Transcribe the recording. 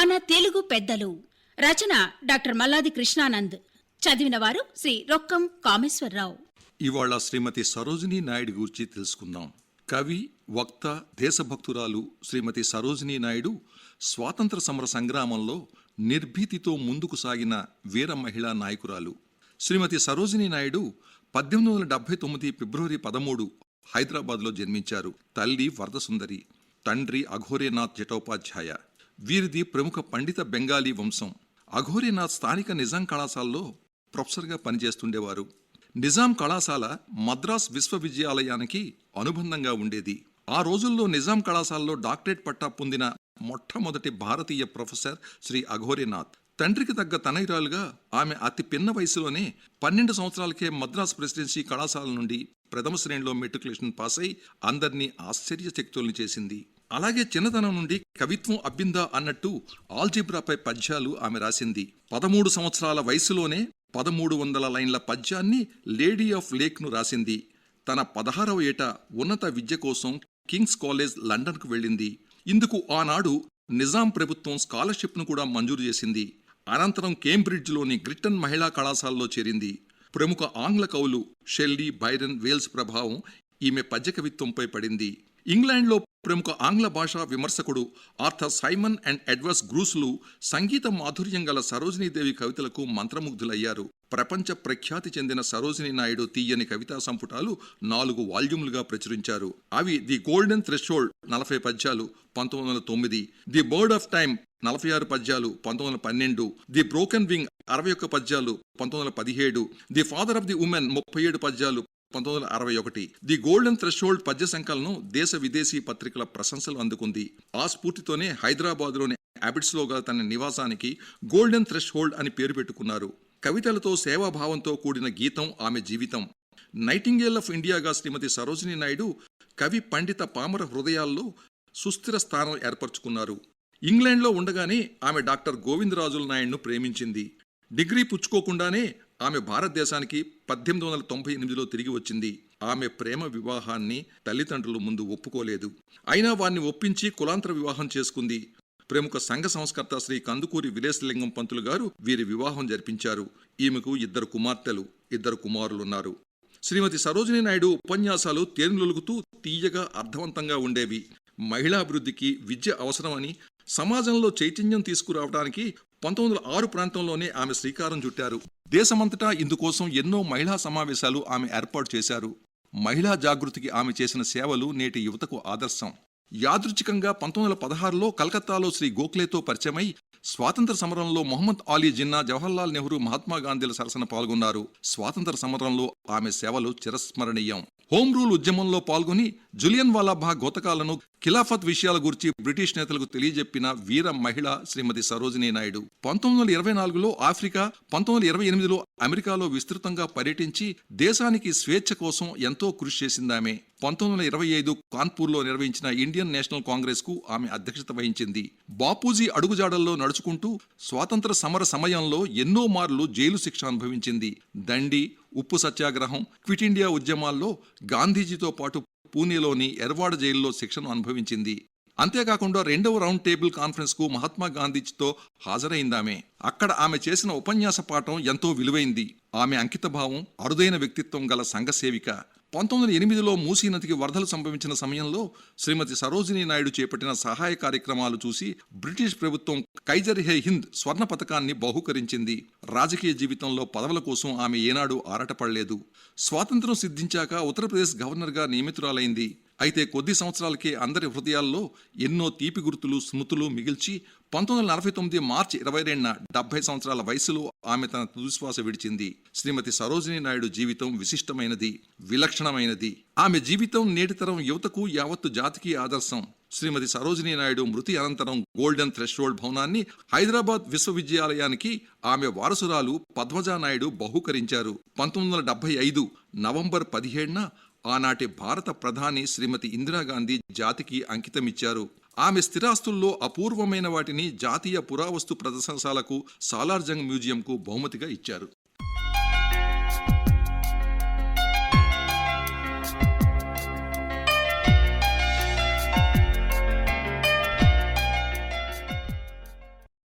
మన తెలుగు పెద్దలు. రచన డాక్టర్ మల్లాది కృష్ణానంద్. చదివిన వారు శ్రీ రొక్కం కామేశ్వరరావు. ఇవాళ శ్రీమతి సరోజినీ నాయుడు గురించి తెలుసుకుందాం. కవి వక్త దేశభక్తురాలు శ్రీమతి సరోజినీ నాయుడు స్వాతంత్ర సమర సంగ్రామంలో నిర్భీతితో ముందుకు సాగిన వీర మహిళా నాయకురాలు. శ్రీమతి సరోజినీ నాయుడు పద్దెనిమిది వందల డెబ్బై తొమ్మిది ఫిబ్రవరి పదమూడు హైదరాబాద్లో జన్మించారు. తల్లి వరదసుందరి తండ్రి అఘోరేనాథ్ జటోపాధ్యాయ. వీరిది ప్రముఖ పండిత బెంగాలీ వంశం. అఘోరీనాథ్ స్థానిక నిజాం కళాశాలలో ప్రొఫెసర్గా పనిచేస్తుండేవారు. నిజాం కళాశాల మద్రాస్ విశ్వవిద్యాలయానికి అనుబంధంగా ఉండేది. ఆ రోజుల్లో నిజాం కళాశాలలో డాక్టరేట్ పట్టా పొందిన మొట్టమొదటి భారతీయ ప్రొఫెసర్ శ్రీ అఘోరీనాథ్. తండ్రికి తగ్గ తనయురాలుగా ఆమె అతి పిన్న వయసులోనే పన్నెండు సంవత్సరాలకే మద్రాస్ ప్రెసిడెన్సీ కళాశాల నుండి ప్రథమ శ్రేణిలో మెట్రికులేషన్ పాస్ అయి అందరినీ ఆశ్చర్యచక్తుల్ని చేసింది. అలాగే చిన్నతనం నుండి కవిత్వం అబ్బిందా అన్నట్టు ఆల్జిబ్రాపై పద్యాలు ఆమె రాసింది. పదమూడు సంవత్సరాల వయసులోనే పదమూడు వందల లైన్ల పద్యాన్ని లేడీ ఆఫ్ లేక్ను రాసింది. తన పదహారవ ఏట ఉన్నత విద్య కోసం కింగ్స్ కాలేజ్ లండన్కు వెళ్ళింది. ఇందుకు ఆనాడు నిజాం ప్రభుత్వం స్కాలర్షిప్ను కూడా మంజూరు చేసింది. అనంతరం కేంబ్రిడ్జ్లోని గ్రిట్టన్ మహిళా కళాశాలలో చేరింది. ప్రముఖ ఆంగ్ల కవులు షెల్లీ బైరన్ వేల్స్ ప్రభావం ఈమె పద్య కవిత్వంపై పడింది. ఇంగ్లాండ్లో ప్రముఖ ఆంగ్ల భాషా విమర్శకుడు ఆర్థర్ సైమన్ అండ్ ఎడ్వర్స్ గ్రూస్లు సంగీత మాధుర్యం గల సరోజినీదేవి కవితలకు మంత్రముగ్ధులయ్యారు. ప్రపంచ ప్రఖ్యాతి చెందిన సరోజినీ నాయుడు తీయని కవితా సంపుటాలు నాలుగు వాల్యూమ్లుగా ప్రచురించారు. అవి ది గోల్డెన్ థ్రెషోల్డ్ నలభై పద్యాలు పంతొమ్మిది వందల తొమ్మిది ది బర్డ్ ఆఫ్ టైమ్ నలభై ఆరు పద్యాలు పంతొమ్మిది వందల పన్నెండు ది బ్రోకెన్ వింగ్ అరవై ఒక్క పద్యాలు పంతొమ్మిది వందల పదిహేడు the father of the women ముప్పై ఏడు పద్యాలు పంతొమ్మిది వందల అరవై ఒకటి. ది గోల్డెన్ థ్రెషోల్డ్ పద్య సంకలనం దేశ విదేశీ పత్రికల ప్రశంసలు అందుకుంది. ఆ స్ఫూర్తితోనే హైదరాబాద్లోని అబిడ్స్లో గల తన నివాసానికి గోల్డెన్ థ్రెషోల్డ్ అని పేరు పెట్టుకున్నారు. కవితలతో సేవాభావంతో కూడిన గీతం ఆమె జీవితం. నైటింగేల్ ఆఫ్ ఇండియాగా శ్రీమతి సరోజినీ నాయుడు కవి పండిత పామర హృదయాల్లో సుస్థిర స్థానం ఏర్పరచుకున్నారు. ఇంగ్లాండ్లో ఉండగానే ఆమె డాక్టర్ గోవిందరాజుల నాయుడును ప్రేమించింది. డిగ్రీ పుచ్చుకోకుండానే ఆమె భారతదేశానికి పద్దెనిమిది వందల తొంభై ఎనిమిదిలో తిరిగి వచ్చింది. ఆమె ప్రేమ వివాహాన్ని తల్లిదండ్రులు ముందు ఒప్పుకోలేదు. అయినా వారిని ఒప్పించి కులాంతర వివాహం చేసుకుంది. ప్రముఖ సంఘ సంస్కర్త శ్రీ కందుకూరి విలేశలింగం పంతులు గారు వీరి వివాహం జరిపించారు. ఈమెకు ఇద్దరు కుమార్తెలు ఇద్దరు కుమారులున్నారు. శ్రీమతి సరోజినీ నాయుడు ఉపన్యాసాలు తేనెలొలుగుతూ తీయగా అర్థవంతంగా ఉండేవి. మహిళాభివృద్ధికి విద్య అవసరమని సమాజంలో చైతన్యం తీసుకురావడానికి పంతొమ్మిది వందల ఆరు ప్రాంతంలోనే ఆమె శ్రీకారం చుట్టారు. దేశమంతటా ఇందుకోసం ఎన్నో మహిళా సమావేశాలు ఆమె ఏర్పాటు చేశారు. మహిళా జాగృతికి ఆమె చేసిన సేవలు నేటి యువతకు ఆదర్శం. యాదృచ్ఛికంగా పంతొమ్మిది వందల పదహారులో కలకత్తాలో శ్రీ గోఖలేతో పరిచయమై స్వాతంత్ర సమరంలో మొహమ్మద్ అలీ జిన్నా జవహర్లాల్ నెహ్రూ మహాత్మా గాంధీల సరసన పాల్గొన్నారు. స్వాతంత్ర సమరంలో ఆమె సేవలు చిరస్మరణీయం. హోం రూల్ ఉద్యమంలో పాల్గొని జులియన్ వాలాభా గోతకాలను ఖిలాఫత్ విషయాల గురించి బ్రిటిష్ నేతలకు తెలియజెప్పిన వీర మహిళ శ్రీమతి సరోజినీ నాయుడు. పంతొమ్మిది వందల ఇరవై నాలుగులో ఆఫ్రికా పంతొమ్మిది వందల ఇరవై ఎనిమిదిలో అమెరికాలో విస్తృతంగా పర్యటించి దేశానికి స్వేచ్ఛ కోసం ఎంతో కృషి చేసిందామే. పంతొమ్మిది వందల ఇరవై ఐదు కాన్పూర్లో నిర్వహించిన ఇండియన్ నేషనల్ కాంగ్రెస్కు ఆమె అధ్యక్షత వహించింది. బాపూజీ అడుగుజాడల్లో నడుచుకుంటూ స్వాతంత్ర సమర సమయంలో ఎన్నో మార్లు జైలు శిక్ష అనుభవించింది. దండి ఉప్పు సత్యాగ్రహం క్విట్ ఇండియా ఉద్యమాల్లో గాంధీజీతో పాటు పూణేలోని ఎర్వాడ జైల్లో శిక్షను అనుభవించింది. అంతేకాకుండా రెండవ రౌండ్ టేబుల్ కాన్ఫరెన్స్కు మహాత్మా గాంధీజీతో హాజరైందామె. అక్కడ ఆమె చేసిన ఉపన్యాస పాఠం ఎంతో విలువైంది. ఆమె అంకితభావం అరుదైన వ్యక్తిత్వం గల సంఘసేవిక పంతొమ్మిది వందల ఎనిమిదిలో మూసీ నదికి వరదలు సంభవించిన సమయంలో శ్రీమతి సరోజినీ నాయుడు చేపట్టిన సహాయ కార్యక్రమాలు చూసి బ్రిటిష్ ప్రభుత్వం కైజర్ హే హింద్ స్వర్ణ పథకాన్ని బహుకరించింది. రాజకీయ జీవితంలో పదవుల కోసం ఆమె ఏనాడు ఆరాటపడలేదు. స్వాతంత్రం సిద్ధించాక ఉత్తరప్రదేశ్ గవర్నర్గా నియమితురాలైంది. అయితే కొద్ది సంవత్సరాలకే అందరి హృదయాల్లో ఎన్నో తీపి గుర్తులు స్మృతులు మిగిల్చి పంతొమ్మిది వందల నలభై తొమ్మిది మార్చి ఇరవై రెండున డెబ్బై సంవత్సరాల వయసులో ఆమె తన తుదిశ్వాస విడిచింది. శ్రీమతి సరోజినీ నాయుడు జీవితం విశిష్టమైనది విలక్షణమైనది. ఆమె జీవితం నేటితరం యువతకు యావత్తు జాతికి ఆదర్శం. శ్రీమతి సరోజినీ నాయుడు మృతి అనంతరం గోల్డెన్ థ్రెష్హోల్డ్ భవనాన్ని హైదరాబాద్ విశ్వవిద్యాలయానికి ఆమె వారసురాలు పద్మజా నాయుడు బహుకరించారు. పంతొమ్మిది వందల డెబ్బై ఐదు నవంబర్ పదిహేడున ఆనాటి భారత ప్రధాని శ్రీమతి ఇందిరాగాంధీ జాతికి అంకితమిచ్చారు. ఆమె స్థిరాస్తుల్లో అపూర్వమైన వాటిని జాతీయ పురావస్తు ప్రదర్శనశాలకు సాలార్జంగ్ మ్యూజియంకు బహుమతిగా ఇచ్చారు.